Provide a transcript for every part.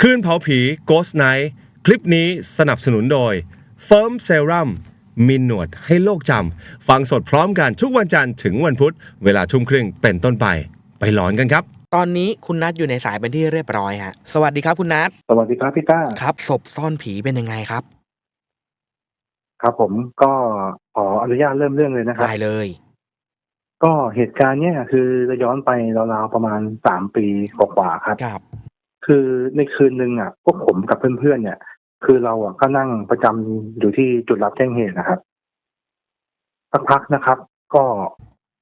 คืนเผาผี Ghost Night คลิปนี้สนับสนุนโดย Firm Serum มีหนวดให้โลกจำ ฟังสดพร้อมกันทุกวันจันทร์ถึงวันพุธ เวลาทุ่มครึ่งเป็นต้นไป ไปหลอนกันครับ ตอนนี้คุณนัทอยู่ในสายเป็นที่เรียบร้อยฮะ สวัสดีครับคุณนัทสวัสดีครับพี่ต้าครับศพซ่อนผีเป็นยังไงครับ ครับผมก็ขออนุญาตเริ่มเรื่องเลยนะครับได้เลย ก็เหตุการณ์เนี่ยคือจะย้อนไปราวๆประมาณสามปีกว่าๆครับครับ คือในคืนหนึ่งอะพวกผมกับเพื่อนๆเนี่ย คือเราอะก็นั่งประจำอยู่ที่จุดรับแจ้งเหตุนะครับสักพักนะครับ ก็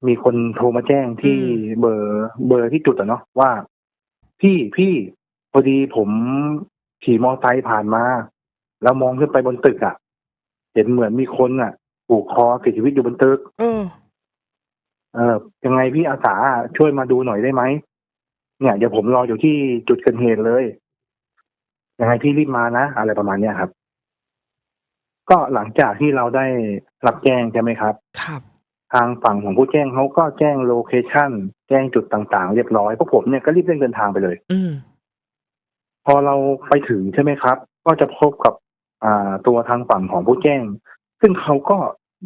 มีคนโทรมาแจ้งที่อืมเบอร์เบอร์ที่จุดอะเนาะว่า พี่พี่พอดีผมขี่มอไซค์ผ่านมา แล้วมองขึ้นไปบนตึกอะ เห็นเหมือนมีคนอะผูกคอเสียชีวิตอยู่บนตึกเออเออ ยังไงพี่อาสาช่วยมาดูหน่อยได้ไหม เนี่ยเดี๋ยวผมรออยู่ที่จุดเกิดเหตุเลยยังไงพี่รีบมานะ อะไรประมาณเนี้ยครับ ก็หลังจากที่เราได้รับแจ้งใช่ไหมครับ ครับ ทางฝั่งของผู้แจ้งเขาก็แจ้งโลเคชั่นแจ้งจุดต่างๆ เรียบร้อยพวกผมเนี่ยก็รีบเร่งเดินทางไปเลย อืมพอเราไปถึงใช่ไหมครับ ก็จะพบกับอ่าตัวทางฝั่งของผู้แจ้ง ซึ่งเขาก็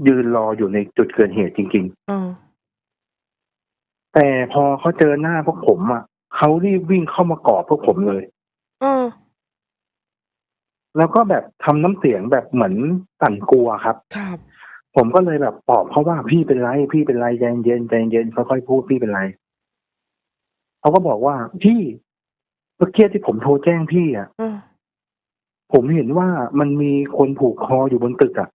ยืนรออยู่ในจุดเกิดเหตุจริงๆเออแต่พอเขาเจอหน้าพวกผมอะ เขารีบวิ่งเข้ามากอดพวกผมเลย เออ แล้วก็แบบทำน้ำเสียงแบบเหมือนสั่นกลัวครับ ครับ ผมก็เลยแบบปลอบเขาว่าพี่เป็นไรพี่เป็นไรใจเย็นใจเย็นค่อยๆพูดพี่เป็นไรเขาก็บอกว่าพี่เมื่อกี้ที่ผมโทรแจ้งพี่อะ เออ ผมเห็นว่ามันมีคนผูกคออยู่บนตึกอะ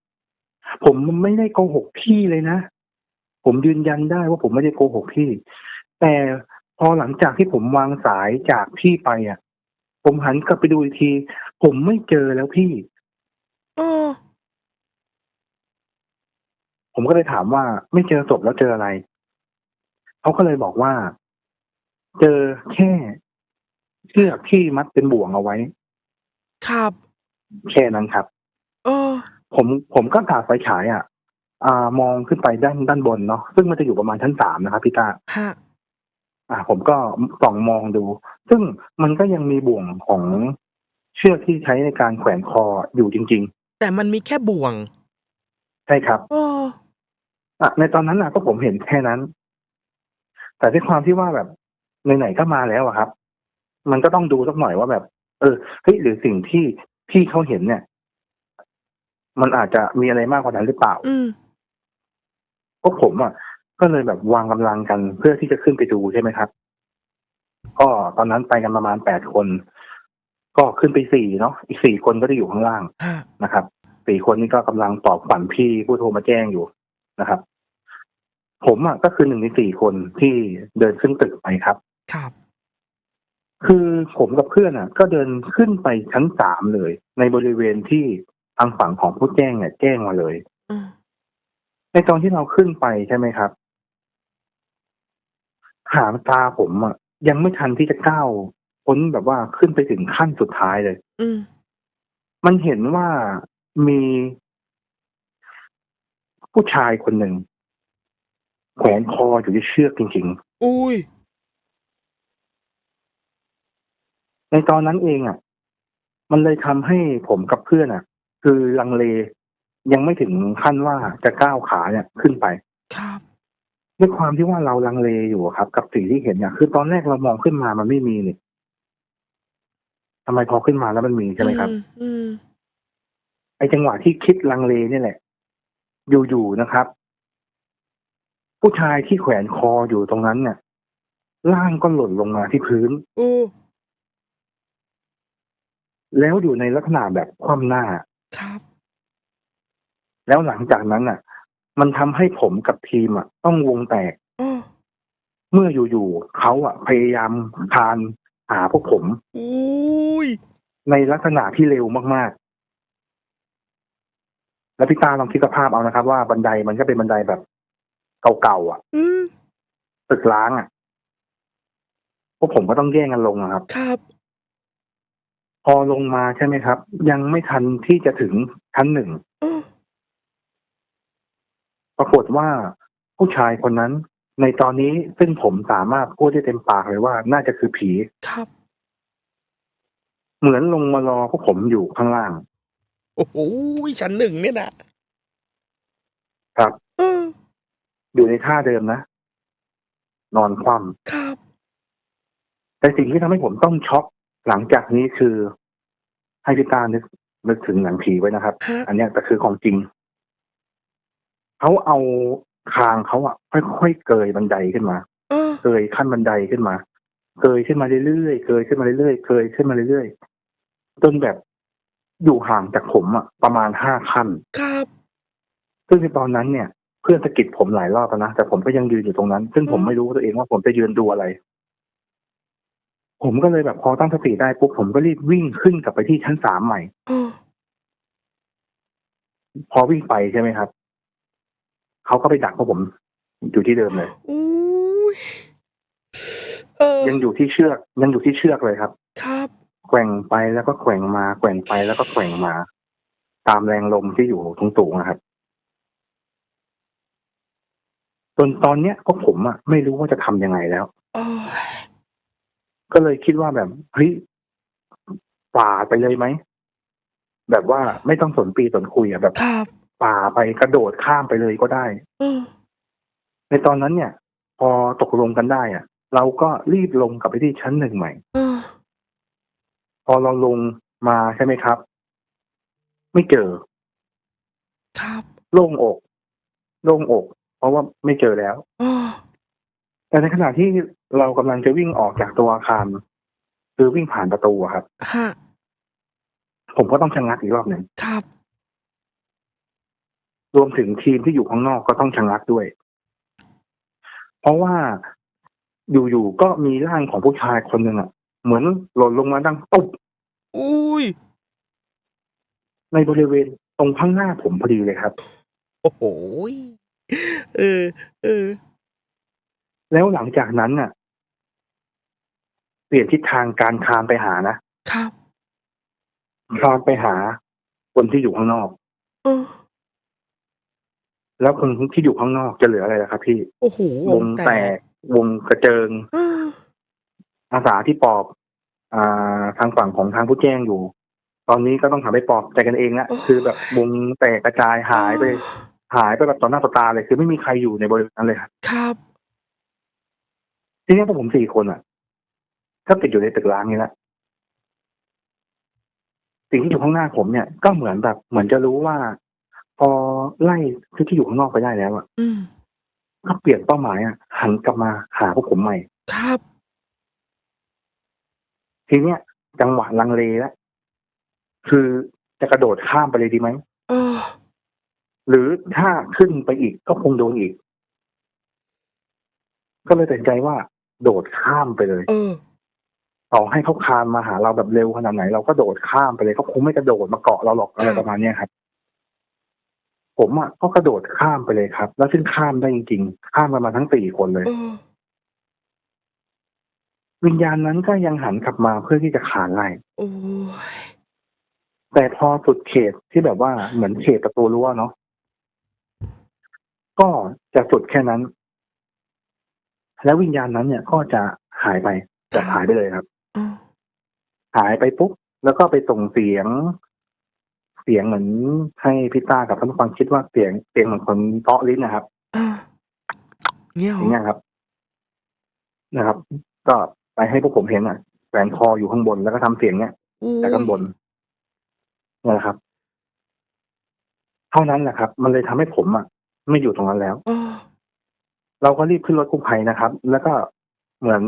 ผมไม่ได้โกหกพี่เลยนะ ผมยืนยันได้ว่าผมไม่ได้โกหกพี่ แต่ พอหลังจากที่ผมวางสายจากพี่ไปอะผมหันกลับไปดูอีกที ผมไม่เจอแล้วพี่ เออ ผมก็เลยถามว่า ไม่เจอศพแล้วเจออะไร เขาก็เลยบอกว่า เจอแค่เชือกที่มัดเป็นบ่วงเอาไว้ ครับ แค่นั้นครับ เออ ผมผมก็กาไฟฉายอะ อ่ามองขึ้นไปด้านด้านบนเนาะซึ่งมันจะอยู่ประมาณชั้นสามนะครับพี่ตา ฮะ อ่า ผมก็ส่องมองดู ซึ่งมันก็ยังมีบ่วงของเชือกที่ใช้ในการแขวนคออยู่จริง แต่มันมีแค่บ่วงๆ ใช่ครับเอออะในตอนนั้นน่ะก็ผมเห็นแค่นั้น แต่ด้วยความที่ว่าแบบไหนๆก็มาแล้วอะครับ มันก็ต้องดูสักหน่อยว่าแบบ เออเฮ้ยหรือสิ่งที่ที่เขาเห็นเนี่ย มันอาจจะมีอะไรมากกว่านั้นหรือเปล่า อืม พวกผมอะ ก็เลยแบบวางกำลังกันเพื่อที่จะขึ้นไปดูใช่ไหมครับ ก็ตอนนั้นไปกันประมาณแปดคน ก็ขึ้นไปสี่เนาะอีกสี่คนก็จะอยู่ข้างล่างฮะนะครับสี่คนนี้ก็กำลังปลอบขวัญพี่ผู้โทรมาแจ้งอยู่นะครับ ผมอะก็คือหนึ่งในสี่คนที่เดินขึ้นตึกไปครับ ครับ คือผมกับเพื่อนอะ ก็เดินขึ้นไปชั้นสามเลย ในบริเวณที่ทางฝั่งของผู้แจ้งเนี่ยแจ้งมาเลยอืมในตอนที่เราขึ้นไปใช่ไหมครับ หางตาผมอะ ยังไม่ทันที่จะก้าวพ้นแบบว่าขึ้นไปถึงขั้นสุดท้ายเลย อืมมันเห็นว่ามีผู้ชายคนหนึ่งแขวนคออยู่ที่เชือกจริง อุ้ยๆ ในตอนนั้นเองอะ มันเลยทำให้ผมกับเพื่อนอะ คือลังเลยังไม่ถึงขั้นว่าจะก้าวขาเนี่ยขึ้นไปครับ ด้วยความที่ว่าเราลังเลอยู่อะครับ กับสิ่งที่เห็นเนี่ยคือตอนแรกเรามองขึ้นมามันไม่มีนี่ทำไมพอขึ้นมาแล้วมันมีใช่ไหมครับ อือืมไอ้จังหวะที่คิดลังเลนี่แหละ อยู่ๆนะครับ ผู้ชายที่แขวนคออยู่ตรงนั้นเนี่ยร่างก็หล่นลงมาที่พื้นโอ้แล้วอยู่ในลักษณะแบบคว่ำหน้า ครับ แล้วหลังจากนั้นน่ะ มันทำให้ผมกับทีมอะ ต้องวงแตกเออเมื่ออยู่ๆเขาอะ พยายามคลานหาพวกผมอุ้ยในลักษณะที่เร็วมากๆ แล้วพี่ตาลองคิดสภาพเอานะครับว่าบันไดมันก็เป็นบันไดแบบเก่าๆอะอืมตึกล้างอะพวกผมก็ต้องแย่งกันลงอะครับ ครับ พอลงมาใช่ไหมครับ ยังไม่ทันที่จะถึงชั้นหนึ่งเออ ปรากฏว่าผู้ชายคนนั้น ในตอนนี้ซึ่งผมสามารถพูดได้เต็มปากเลยว่า น่าจะคือผี ครับ เหมือนลงมารอพวกผมอยู่ข้างล่าง โอ้โหชั้นหนึ่งเนี่ยนะครับ เอออยู่ในท่าเดิมนะ นอนคว่ครับำแต่สิ่งที่ทำให้ผมต้องช็อกหลังจากนี้คือ ให้พี่ตานึกนึกถึงหนังผีไว้นะครับ ฮะ อันเนี้ยแต่คือของจริง เขาเอาคางเขาอะค่อยๆเกยบันไดขึ้นมาเออเกยขั้นบันไดขึ้นมาเกยขึ้นมาเรื่อยๆเกยขึ้นมาเรื่อยๆเกยขึ้นมาเรื่อยๆจนแบบอยู่ห่างจากผมอะประมาณห้าขั้น ครับ ซึ่งในตอนนั้นเนี่ย เพื่อนสะกิดผมหลายรอบแล้วนะแต่ผมก็ยังยืนอยู่ตรงนั้น ซึ่งผมไม่รู้ตัวเองว่าผมจะยืนดูอะไร ผมก็เลยแบบพอตั้งสติได้ปุ๊บผมก็รีบวิ่งขึ้นกลับไปที่ชั้นสามใหม่เออพอวิ่งไปใช่ไหมครับ เขาก็ไปดักพวกผมอยู่ที่เดิมเลยอุ้ยเออยังอยู่ที่เชือก ยังอยู่ที่เชือกเลยครับ ครับ แกว่งไปแล้วก็แกว่งมา แกว่งไปแล้วก็แกว่งมา ตามแรงลมที่อยู่ตรงสูงๆนะครับจนตอนเนี้ยพวกผมอะไม่รู้ว่าจะทำยังไงแล้ว โอ้ยก็เลยคิดว่าแบบเฮ้ยป่าไปเลยไหมแบบว่าไม่ต้องสนปีสนคุยอะแบบ ครับ ป่าไปกระโดดข้ามไปเลยก็ได้เออในตอนนั้นเนี่ย พอตกลงกันได้อะเราก็รีบลงกลับไปที่ชั้นหนึ่งใหม่เออพอเราลงมาใช่ไหมครับ ไม่เจอ ครับโล่งอกโล่งอก เพราะว่าไม่เจอแล้วเออแต่ในขณะที่เรากำลังจะวิ่งออกจากตัวอาคารคือวิ่งผ่านประตูอะครับฮะผมก็ต้องชะงักอีกรอบหนึ่งครับ รวมถึงทีมที่อยู่ข้างนอกก็ต้องชะงักด้วย เพราะว่าอยู่ๆก็มีร่างของผู้ชายคนหนึ่งอะเหมือนหล่นลงมาดังตุ๊บอุ้ย ในบริเวณตรงข้างหน้าผมพอดีเลยครับ โอ้โหยเออ เออ แล้วหลังจากนั้นน่ะ เปลี่ยนทิศทางการคลานไปหานะครับคลานไปหาคนที่อยู่ข้างนอกเออ แล้วคนที่อยู่ข้างนอกจะเหลืออะไรล่ะครับพี่ โอ้โหวงแตกวงกระเจิงเอออาสาที่ปอบ อ่า ทางฝั่งของทางผู้แจ้งอยู่ ตอนนี้ก็ต้องทำให้ปอบใจกันเองละโอ้คือแบบวงแตกกระจายหายไป หายไปแบบต่อหน้าต่อตาเลยคือไม่มีใครอยู่ในบริเวณนั้นเลยครับครับทีนี้พวกผมสี่คนอะก็ติดอยู่ในตึกร้างนี้แหละสิ่งที่อยู่ข้างหน้าผมเนี่ยก็เหมือนแบบ เหมือนจะรู้ว่า พอไล่ที่ที่อยู่ข้างนอกไปได้แล้วอะอืมก็เปลี่ยนเป้าหมายอะ หันกลับมาหาพวกผมใหม่ ครับ ทีเนี้ยจังหวะลังเลแล้วคือจะกระโดดข้ามไปเลยดีไหมเออ หรือถ้าขึ้นไปอีกก็คงโดนอีก ก็เลยตัดสินใจว่า โดดข้ามไปเลย เออ ต่อให้เขาคานมาหาเราแบบเร็วขนาดไหน เราก็โดดข้ามไปเลยเขาคงไม่กระโดดมาเกาะเราหรอกอะไรครับประมาณเนี้ยครับ ผมอะก็กระโดดข้ามไปเลยครับ แล้วซึ่งข้ามได้จริงๆ ข้ามกันมาทั้งสี่คนเลย เออวิญญาณนั้นก็ยังหันกลับมาเพื่อที่จะขานไล่โอ้ยแต่พอสุดเขตที่แบบว่าเหมือนเขตประตูรั้วเนาะก็จะสุดแค่นั้น แล้ววิญญาณนั้นเนี่ยก็จะหายไปจะหายไปเลยครับเออหายไปปุ๊บแล้วก็ไปส่งเสียง เสียงเหมือนให้พี่ต้ากับท่านผู้ฟังคิดว่าเสียงเสียงเหมือนคนเตาะลิ้นนะครับเออเงี้ยเหรอย่างเงี้อยครับ นะครับ ก็ไปให้พวกผมเห็นอะแขวนคออยู่ข้างบนแล้วก็ทำเสียงเนี้ยอุ้ยจากข้างบนนี่นแหละครับ เท่านั้นแหละครับ มันเลยทำให้ผมอะ ไม่อยู่ตรงนั้นแล้วเออเราก็รีบขึ้นรถกู้ภัยนะครับ แล้วก็เหมือน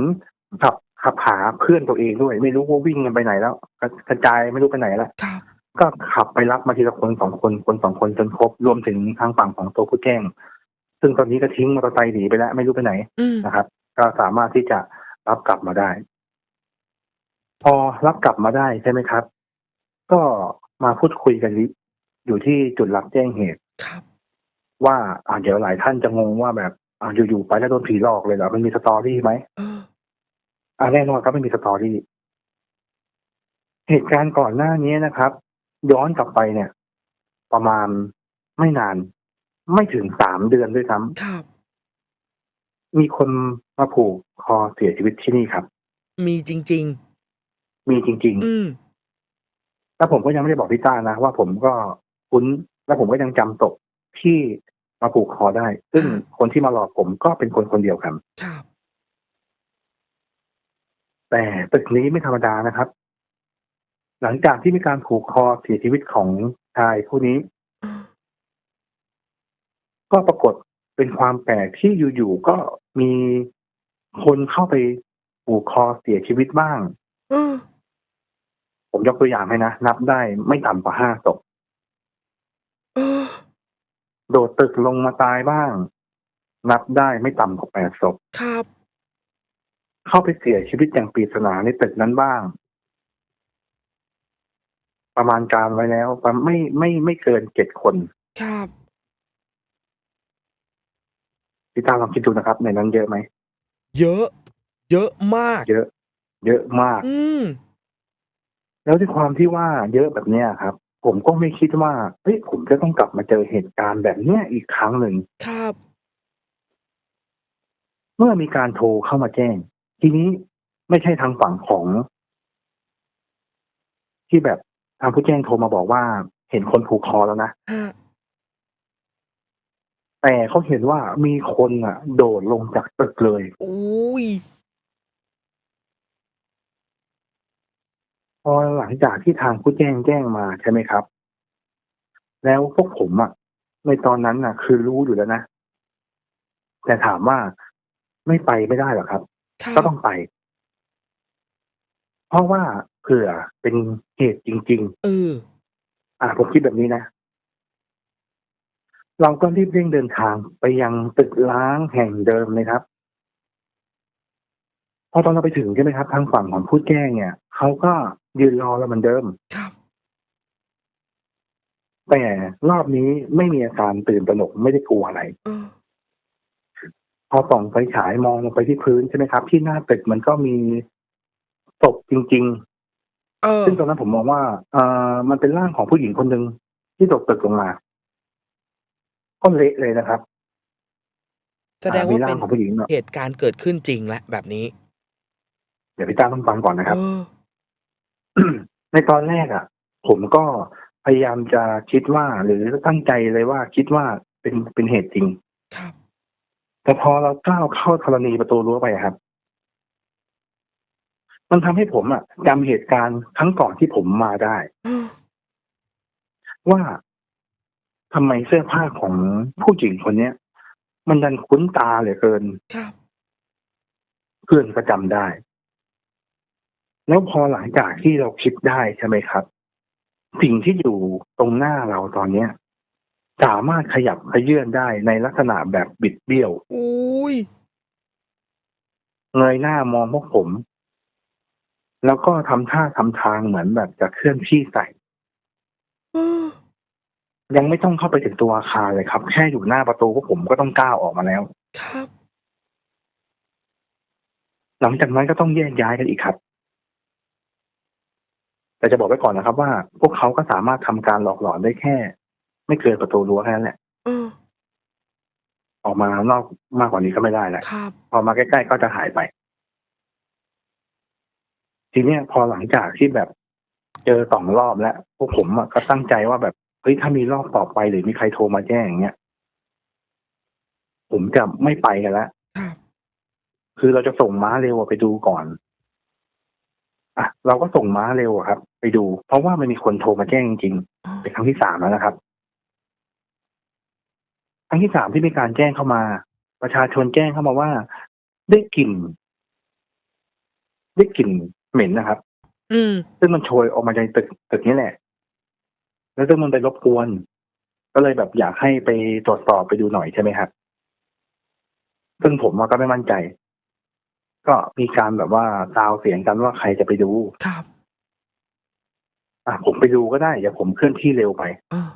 ขับขับหาเพื่อนตัวเองด้วย ไม่รู้ว่าวิ่งกันไปไหนแล้วกระกระจายไม่รู้ไปไหนแล้วครับ ก็ขับไปรับมาทีละคนสองคนคนสองคนจนครบรวมถึงทางฝั่งของตัวผู้แจ้ง ซึ่งตอนนี้ก็ทิ้งมอเตอร์ไซค์หนีไปแล้วไม่รู้ไปไหนอืมนะครับ ก็สามารถที่จะรับกลับมาได้ พอรับกลับมาได้ใช่ไหมครับ ก็มาพูดคุยกันอยู่ที่จุดรับแจ้งเหตุครับ ว่าอ่าเดี๋ยวหลายท่านจะงงว่าแบบอ่าอยู่ๆไปแล้วโดนผีหลอกเลยเหรอมันมีสตอรี่ไหมเอออ่าแน่นอนครับไม่มีสตอรี่เหตุการณ์ก่อนหน้านี้นะครับ ย้อนกลับไปเนี่ย ประมาณไม่นาน ไม่ถึงสามเดือนด้วยซ้ำครับมีคนมาผูกคอเสียชีวิตที่นี่ครับ มีจริง มีจริงๆอืม แล้วผมก็ยังไม่ได้บอกพี่ต้านะ ว่าผมก็คุ้นแล้วผมก็ยังจำศพที่มาผูกคอได้ ซึ่งคนที่มาหลอกผมก็เป็นคนคนเดียวกัน ครับ แต่ตึกนี้ไม่ธรรมดานะครับ หลังจากที่มีการผูกคอเสียชีวิตของชายผู้นี้ ก็ปรากฏเป็นความแปลกที่อยู่ๆก็มีคนเข้าไปผูกคอเสียชีวิตบ้างเออผมยกตัวอย่างให้นะ นับได้ไม่ต่ำกว่าห้าศพเออโดดตึกลงมาตายบ้าง นับได้ไม่ต่ำกว่าแปดศพครับ เข้าไปเสียชีวิตอย่างปริศนาในตึกนั้นบ้าง ประมาณการไว้แล้วประมาณไม่ไม่ไม่เกินเจ็ดคน ครับ พี่ตาลองคิดดูนะครับ ในนั้นเยอะไหมเยอะ เยอะมาก เยอะ เยอะมาก อืม แล้วด้วยความที่ว่าเยอะแบบเนี้ยครับ ผมก็ไม่คิดว่าเฮ้ยผมจะต้องกลับมาเจอเหตุการณ์แบบเนี้ยอีกครั้งหนึ่ง ครับ เมื่อมีการโทรเข้ามาแจ้ง ทีนี้ไม่ใช่ทางฝั่งของ ที่แบบทางผู้แจ้งโทรมาบอกว่า เห็นคนผูกคอแล้วนะฮะแต่เขาเห็นว่ามีคนอะ โดดลงจากตึกเลยอุ้ยพอหลังจากที่ทางผู้แจ้งแจ้งมาใช่ไหมครับ แล้วพวกผมอะ ในตอนนั้นน่ะ คือรู้อยู่แล้วนะ แต่ถามว่าไม่ไปไม่ได้หรอครับครับก็ต้องไป เพราะว่า เผื่อเป็นเหตุจริง เออ ๆ อ่าผมคิดแบบนี้นะ เราก็รีบเร่งเดินทางไปยังตึกล้างแห่งเดิมเลยครับ พอตอนเราไปถึงใช่ไหมครับ ทางฝั่งของผู้แจ้งเนี่ยเขาก็ยืนรอเราเหมือนเดิม ครับ แต่รอบนี้ไม่มีอาการตื่นตระหนกไม่ได้กลัวอะไร เออ พอส่องไฟฉายมองลงไปที่พื้นใช่ไหมครับ ที่หน้าตึกมันก็มีศพจริง เออๆซึ่งตอนนั้นผมมองว่าเอ่อมันเป็นร่างของผู้หญิงคนหนึ่งที่ตกตึกลงมาก็เละเลยนะครับ แสดงอ่มีว่าร่าเป็งนของผู้หญิงเนาะเหตุการณ์เกิดขึ้นจริงและแบบนี้เดี๋ยวพี่ตาต้องฟังก่อนนะครับ เออ ในตอนแรกอะ ผมก็พยายามจะคิดว่า หรือตั้งใจเลยว่าคิดว่าเป็นเป็นเหตุจริง ครับ แต่พอเราก้าวเข้าธรณีประตูรั้วไปอะครับ มันทำให้ผมอะจำเหตุการณ์ครั้งก่อนที่ผมมาได้เออว่าทำไมเสื้อผ้าของผู้หญิงคนเนี้ย มันดันคุ้นตาเหลือเกินครับเพื่อนก็จำได้ แล้วพอหลังจากที่เราคิดได้ใช่ไหมครับ สิ่งที่อยู่ตรงหน้าเราตอนเนี้ย สามารถขยับขยื่นได้ในลักษณะแบบบิดเบี้ยวอุ้ยเงยหน้ามองพวกผม แล้วก็ทำท่าทำทางเหมือนแบบจะเคลื่อนที่ใส่เออยังไม่ต้องเข้าไปถึงตัวอาคารเลยครับ แค่อยู่หน้าประตูพวกผมก็ต้องก้าวออกมาแล้ว ครับ หลังจากนั้นก็ต้องแยกย้ายกันอีกครับ แต่จะบอกไว้ก่อนนะครับ ว่า พวกเขาก็สามารถทำการหลอกหลอนได้แค่ ไม่เกินประตูรั้วแค่นั้นแหละ เออออกมานอกมากกว่านี้ก็ไม่ได้แหละ ครับ พอมาใกล้ๆก็จะหายไป ทีเนี้ยพอหลังจากที่แบบ เจอสองรอบแล้วพวกผมอะก็ตั้งใจว่าแบบเฮ้ยถ้ามีรอบต่อไปหรือมีใครโทรมาแจ้งอย่างเงี้ยผมจะไม่ไปกันล้วครับคือเราจะส่งม้าเร็วไปดูก่อน อะ เราก็ส่งม้าเร็วครับ ไปดู เพราะว่ามันมีคนโทรมาแจ้งจริงๆเป็นครั้งที่สามแล้วนะครับ ครั้งที่สามที่มีการแจ้งเข้ามา ประชาชนแจ้งเข้ามาว่า ได้กลิ่น ได้กลิ่น เหม็นนะครับ อืม ซึ่งมันโชยออกมาจากตึกตึกนี้แหละ แล้วซึ่งมันไปรบกวน ก็เลยแบบอยากให้ไปตรวจสอบไปดูหน่อยใช่ไหมครับ ซึ่งผมอะก็ไม่มั่นใจ ก็มีการแบบว่าซาวเสียงกันว่าใครจะไปดู ครับ อะผมไปดูก็ได้อย่าผมเคลื่อนที่เร็วไปเออ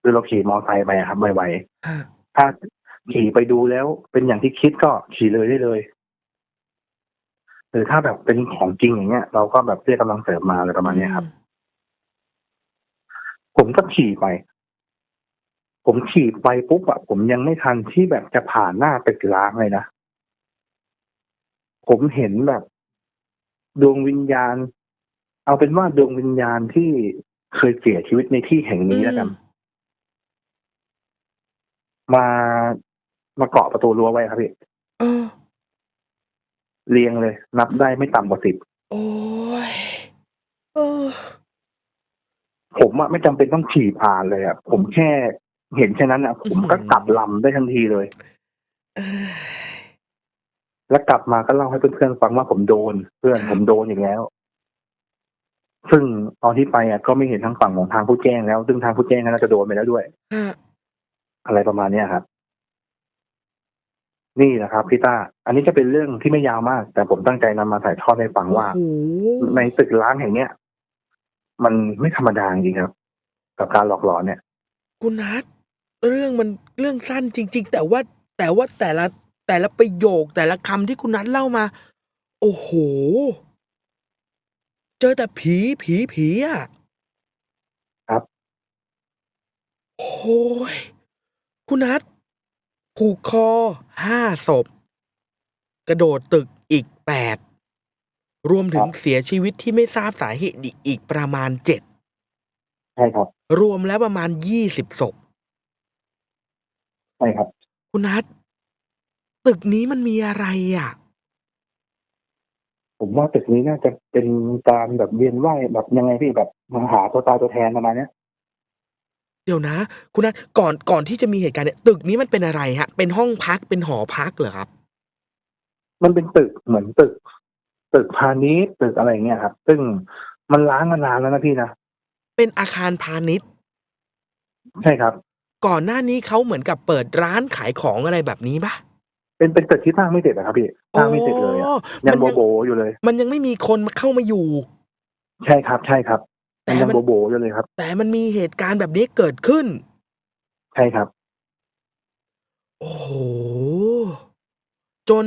คือเราขี่มอเตอร์ไซค์ไปอะครับไวฮะๆถ้าขี่ไปดูแล้วเป็นอย่างที่คิดก็ขี่เลยได้เลย หรือถ้าแบบเป็นของจริงอย่างเงี้ย เราก็แบบเรียกกำลังเสริมมาอะไรประมาณเนี้ยครับ ผมก็ขี่ไป ผมขี่ไปปุ๊บอะผมยังไม่ทันที่แบบจะผ่านหน้าตึกล้างเลยนะ ผมเห็นแบบ ดวงวิญญาณ เอาเป็นว่าดวงวิญญาณที่เคยเสียชีวิตในที่แห่งนี้แล้วกันมามาเกาะประตูรั้วไว้ครับพี่เออ เรียงเลย นับได้ไม่ต่ำกว่าสิบโอ้ยเออผมอะไม่จำเป็นต้องขี่ผ่านเลยอะผมแค่เห็นแค่นั้นอะผมก็กลับลำได้ทันทีเลย เออแล้วกลับมาก็เล่าให้เพื่อนๆฟังว่าผมโดน เพื่อนผมโดนอย่างแล้ว ซึ่งตอนที่ไปอะก็ไม่เห็นทางฝั่งของทางผู้แจ้งแล้ว ซึ่งทางผู้แจ้งก็น่าจะโดนไปแล้วด้วย ฮะอะไรประมาณเนี้ยครับ นี่แหละครับพี่ต้า อันนี้จะเป็นเรื่องที่ไม่ยาวมาก แต่ผมตั้งใจนำมาถ่ายทอดให้ฟังว่าโอ้โหในตึกล้างแห่งเนี้ยมันไม่ธรรมดาจริงๆครับ กับการหลอกหลอนเนี่ย คุณนัทเรื่องมันเรื่องสั้นจริง ๆ แต่ว่าแต่ว่าแต่ละแต่ละประโยคแต่ละคำที่คุณนัทเล่ามา โอ้โห เจอแต่ผีผีผีอะครับโอ้ยคุณนัท ผูกคอห้าศพ กระโดดตึกอีกแปดรวมถึงเสียชีวิตที่ไม่ทราบสาเหตุอีกประมาณเจ็ดใช่ครับ รวมแล้วประมาณยี่สิบศพใช่ครับ คุณนัทตึกนี้มันมีอะไรอะ ผมว่าตึกนี้น่าจะเป็นการแบบเวียนว่ายแบบยังไงพี่แบบมาหาตัวตายตัวแทนประมาณเนี้ย เดี๋ยวนะ คุณนัทก่อนก่อนที่จะมีเหตุการณ์เนี่ยตึกนี้มันเป็นอะไรฮะ เป็นห้องพักเป็นหอพักเหรอครับ มันเป็นตึกเหมือนตึก ตึกพาณิชย์ตึกอะไรอย่างเงี้ยครับ ซึ่งมันล้างมานานแล้วนะพี่นะเป็นอาคารพาณิชย์ ใช่ครับ ก่อนหน้านี้เขาเหมือนกับเปิดร้านขายของอะไรแบบนี้ปะเป็นเป็นตึกที่สร้างไม่เสร็จอะครับพี่สร้างไม่เสร็จเลยอะอ๋อยัมังนโบยังโบอยู่เลย มันยังไม่มีคนมาเข้ามาอยู่ ใช่ครับ ใช่ครับ แต่มันยังมันโบโบอยู่เลยครับ แต่มันมีเหตุการณ์แบบนี้เกิดขึ้น ใช่ครับ โอ้โห จน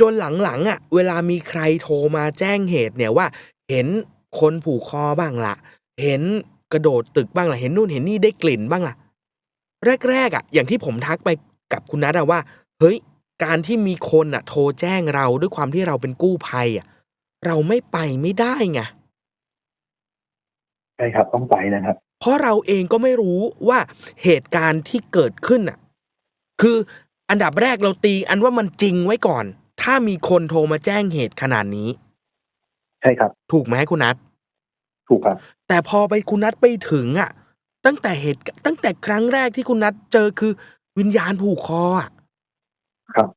จนหลังๆอะ เวลามีใครโทรมาแจ้งเหตุเนี่ยว่า เห็นคนผูกคอบ้างละเห็นกระโดดตึกบ้างละเห็นนู่นเห็นนี่ได้กลิ่นบ้างละแรกๆอะ อย่างที่ผมทักไปกับคุณนัทอะว่า เฮ้ย การที่มีคนอะ โทรแจ้งเราด้วยความที่เราเป็นกู้ภัยอะ เราไม่ไปไม่ได้ไง ใช่ครับต้องไปนะครับ เพราะเราเองก็ไม่รู้ว่าเหตุการณ์ที่เกิดขึ้นน่ะ คืออันดับแรกเราตีอันว่ามันจริงไว้ก่อน ถ้ามีคนโทรมาแจ้งเหตุขนาดนี้ ใช่ครับ ถูกไหมคุณนัทถูกครับ แต่พอไปคุณนัทไปถึงอะ ตั้งแต่เหตุตั้งแต่ครั้งแรกที่คุณนัทเจอคือ วิญญาณผูกคออะครับ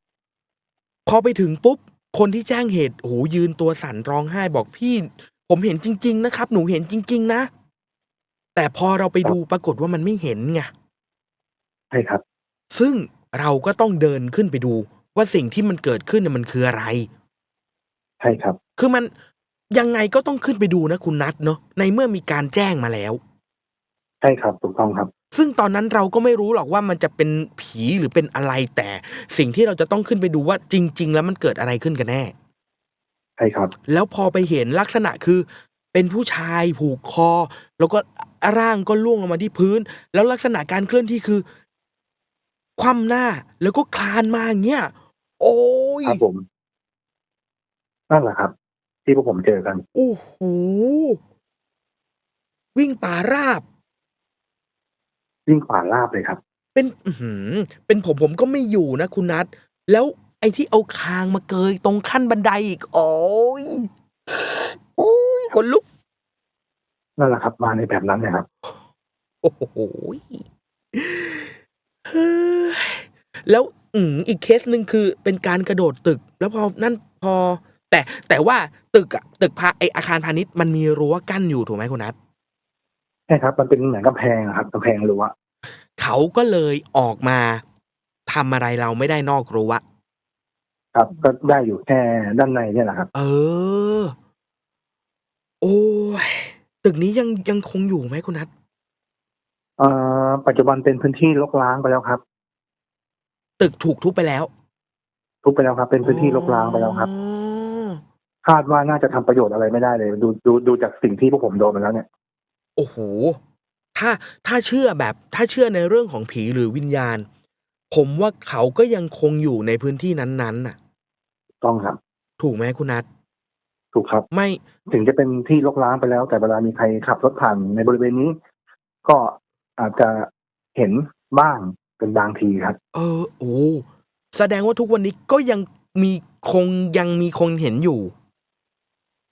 พอไปถึงปุ๊บ คนที่แจ้งเหตุโอ้โหยืนตัวสั่นร้องไห้บอกพี่ ผมเห็นจริง ๆ นะครับ หนูเห็นจริง ๆ นะ แต่พอเราไปดูปรากฏว่ามันไม่เห็นไง ใช่ครับ ซึ่งเราก็ต้องเดินขึ้นไปดูว่าสิ่งที่มันเกิดขึ้นน่ะมันคืออะไร ใช่ครับ คือมัน ยังไงก็ต้องขึ้นไปดูนะคุณนัทเนาะ ในเมื่อมีการแจ้งมาแล้ว ใช่ครับ ถูกต้องครับ ซึ่งตอนนั้นเราก็ไม่รู้หรอกว่ามันจะเป็นผีหรือเป็นอะไร แต่สิ่งที่เราจะต้องขึ้นไปดูว่าจริง ๆ แล้วมันเกิดอะไรขึ้นกันแน่ ใช่ครับ แล้วพอไปเห็นลักษณะคือ เป็นผู้ชายผูกคอ แล้วก็ร่างก็ล่วงลงมาที่พื้น แล้วลักษณะการเคลื่อนที่คือ คว่ำหน้าแล้วก็คลานมาอย่างเงี้ยโอ้ยครับผมนั่นแหละครับ ที่พวกผมเจอกันโอ้โหวิ่งป่าราบ วิ่งป่าลาบเลยครับ เป็นอื้อหือเป็นผมผมก็ไม่อยู่นะคุณนัทแล้ว ไอ้ที่เอาคางมาเกยตรงขั้นบันไดอีก โอ้ยโอ้ยขนลุก นั่นแหละครับ มาในแบบนั้นเลยครับ โอ้โหเฮ้ยแล้วอืมอีกเคสหนึ่งคือเป็นการกระโดดตึก แล้วพอนั่นพอ แต่แต่ว่าตึกอะตึกพาไออาคารพาณิชย์มันมีรั้วกั้นอยู่ถูกไหมคุณนัทใช่ครับ มันเป็นเหมือนกำแพงอะครับกำแพงรั้วเขาก็เลยออกมาทำอะไรเราไม่ได้นอกรั้ว ครับ ก็ได้อยู่แค่ด้านในเนี่ยแหละครับ เออ โอ้ย ตึกนี้ยังยังคงอยู่ไหมคุณนัท เอ่อ ปัจจุบันเป็นพื้นที่รกร้างไปแล้วครับ ตึกถูกทุบไปแล้วทุบไปแล้วครับ เป็นพื้นที่รกร้างไปแล้วครับ อ๋อคาดว่าน่าจะทำประโยชน์อะไรไม่ได้เลย ดูดูดูจากสิ่งที่พวกผมโดนมาแล้วเนี่ย โอ้โห ถ้าถ้าเชื่อแบบถ้าเชื่อในเรื่องของผีหรือวิญญาณ ผมว่าเขาก็ยังคงอยู่ในพื้นที่นั้นๆน่ะ ต้องครับ ถูกไหมคุณนัทถถูกครับ ไม่ถึงจะเป็นที่รกร้างไปแล้ว แต่เวลามีใครขับรถผ่านในบริเวณนี้ ก็อาจจะเห็นบ้างเป็นบางทีครับ เออโอ้แสดงว่าทุกวันนี้ก็ยังมีคงยังมีคนเห็นอยู่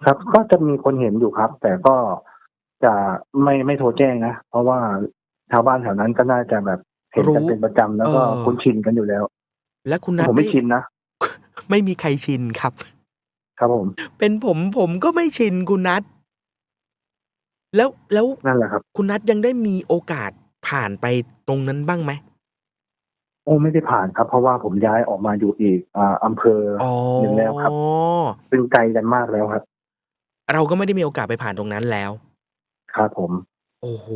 ครับ ก็จะมีคนเห็นอยู่ครับ แต่ก็จะไม่ไม่โทรแจ้งนะเพราะว่าชาวบ้านแถวนั้นก็น่าจะแบบเห็นกันรู้เป็นประจำแล้วก็เออคุ้นชินกันอยู่แล้ว และคุณนัทผมไม่ด้ชินนะ ไม่มีใครชินครับ ครับผม เป็นผมผมก็ไม่ชินคุณนัทแล้วแล้วนั่นแหละครับ คุณนัทยังได้มีโอกาสผ่านไปตรงนั้นบ้างไหมโอ้ไม่ได้ผ่านครับ เพราะว่าผมย้ายออกมาอยู่อีกอ่าอำเภออ๋อหนึ่งแล้วครับซึ่งไกลกันมากแล้วครับ เราก็ไม่ได้มีโอกาสไปผ่านตรงนั้นแล้ว ครับผม โอ้โห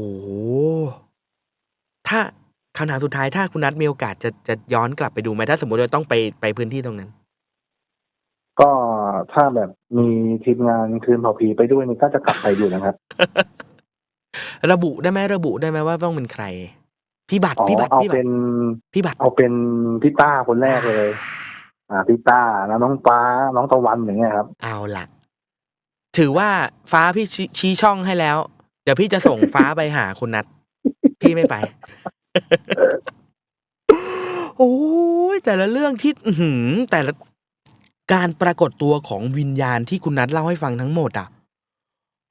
ถ้าคำถามสุดท้ายถ้าคุณนัทมีโอกาสจะจะย้อนกลับไปดูไหมถ้าสมมติเราต้องไปไปพื้นที่ตรงนั้นก็ ถ้าแบบมีทีมงานคืนเผาผีไปด้วยนี่ก็จะกลับไปอยู่นะครับ ระบุได้ไหมระบุได้ไหมว่าต้องเป็นใคร พี่บัตรอ๋อพี่บัตรเอาพี่บัตเป็รนพี่บัตรเอาเป็นพี่ต้าคนแรกเลย อ่าพี่ต้าแล้วน้องฟ้าน้องตะวันอย่างเงี้ยครับ เอาละถือว่าฟ้าพี่ชี้ชี้ช่องให้แล้ว เดี๋ยวพี่จะส่งฟ้าไปหาคุณนัทพี่ไม่ไปโอ้ยแต่ละเรื่องที่อื้อหือแต่ละ การปรากฏตัวของวิญญาณที่คุณนัทเล่าให้ฟังทั้งหมดอะ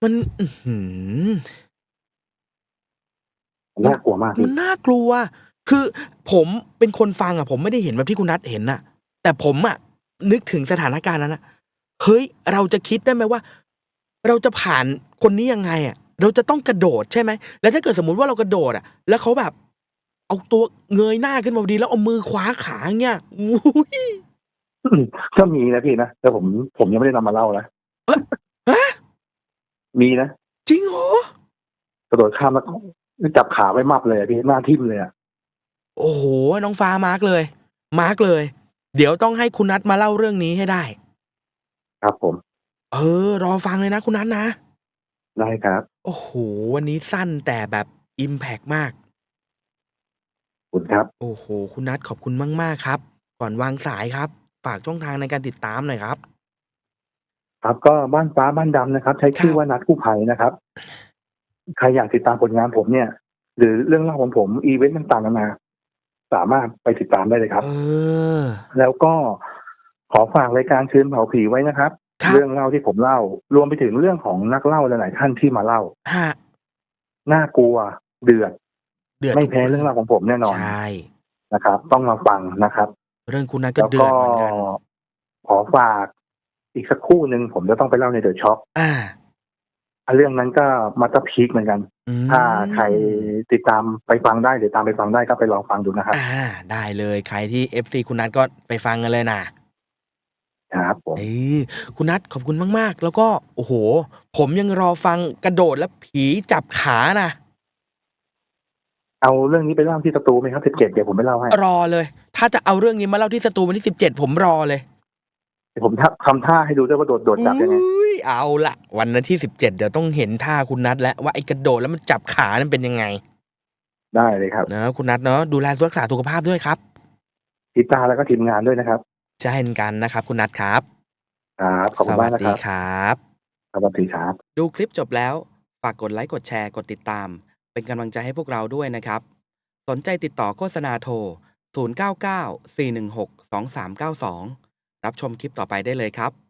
มันอื้อหือน่ากลัวมากมัพี่นน่ากลัว คือผมเป็นคนฟังอะ ผมไม่ได้เห็นแบบที่คุณนัทเห็นน่ะ แต่ผมอะ นึกถึงสถานการณ์นั้นอะเฮ้ย เราจะคิดได้ไหมว่า เราจะผ่านคนนี้ยังไงอะ เราจะต้องกระโดดใช่ไหม แล้วถ้าเกิดสมมติว่าเรากระโดดอะ แล้วเขาแบบ เอาตัวเงยหน้าขึ้นมาพอดีแล้วเอามือคว้าขาเงี้ยอุ้ย ก็มีนะพี่นะแต่ผมผมยังไม่ได้นำมาเล่านะฮะมีนะจริงเหรอกระโดดข้ามแล้วจับขาไว้มับเลยอะพี่หน้าทิ่มเลยอะโอ้โห น้องฟ้ามาร์กเลย มาร์กเลย เดี๋ยวต้องให้คุณนัทมาเล่าเรื่องนี้ให้ได้ ครับ ผมเออ รอฟังเลยนะคุณนัทนะ ได้ครับโอ้โห วันนี้สั้นแต่แบบอิมแพกมาก ขอบคุณครับ โอ้โห คุณนัทขอบคุณมาก ๆ ครับ ก่อนวางสายครับ ฝากช่องทางในการติดตามหน่อยครับ ครับก็บ้านฟ้าบ้านดำนะครับ ใช้ชื่อว่านัดกู้ภัยนะครับ ใครอยากติดตามผลงานผมเนี่ย หรือเรื่องเล่าของผมอีเวนต์ต่างๆนานาสามารถไปติดตามได้เลยครับเออแล้วก็ขอฝากรายการคืนเผาผีไว้นะครับครับ เรื่องเล่าที่ผมเล่า รวมไปถึงเรื่องของนักเล่าหลายๆท่านที่มาเล่าฮะน่ากลัว เดือดเดือดไม่แพ้เรื่องราวของผมแน่นอนใช่นะครับ ต้องมาฟังนะครับ เรื่องคุณนัทก็แล้วเดือก็ดเหมือนกัน ขอฝากอีกสักครู่หนึ่งผมจะต้องไปเล่าในเดอะช็อคอ่า เรื่องนั้นก็มาตอพีคเหมือนกัน อืม ถ้าใครติดตามไปฟังได้หรือตามไปฟังได้ก็ไปลองฟังดูนะครับอ่า ได้เลยใครที่ FC คุณนัทก็ไปฟังกันเลยนะครับผมเอ้ยคุณนัทขอบคุณมาก ๆ แล้วก็ โอ้โห ผมยังรอฟังกระโดดแล้วผีจับขานะ เอาเรื่องนี้ไปเล่าที่สตูไหมครับสิบเจ็ดเดี๋ยวผมไปเล่าให้รอเลย ถ้าจะเอาเรื่องนี้มาเล่าที่สตูวันที่สิบเจ็ดผมรอเลยเดี๋ยวผมทำท่าให้ดูด้วยว่าโดดโดดจับยังไงอุ้ยเอาละวันนั้นที่สิบเจ็ดเดี๋ยวต้องเห็นท่าคุณนัทแล้วว่าไอ้กระโดดแล้วมันจับขานั้นเป็นยังไง ได้เลยครับนะคุณนัทเนาะดูแลรักษาสุขภาพด้วยครับติดตามแล้วก็ทีมงานด้วยนะครับเช่นกันนะครับ คุณนัทครับครับขอบสคุณวัมากสนะดีครับครับสวัสดีครับ ดูคลิปจบแล้ว ฝากกดไลค์กดแชร์กดติดตาม เป็นกำลังใจให้พวกเราด้วยนะครับ สนใจติดต่อโฆษณาโทร 099 416 2392 รับชมคลิปต่อไปได้เลยครับ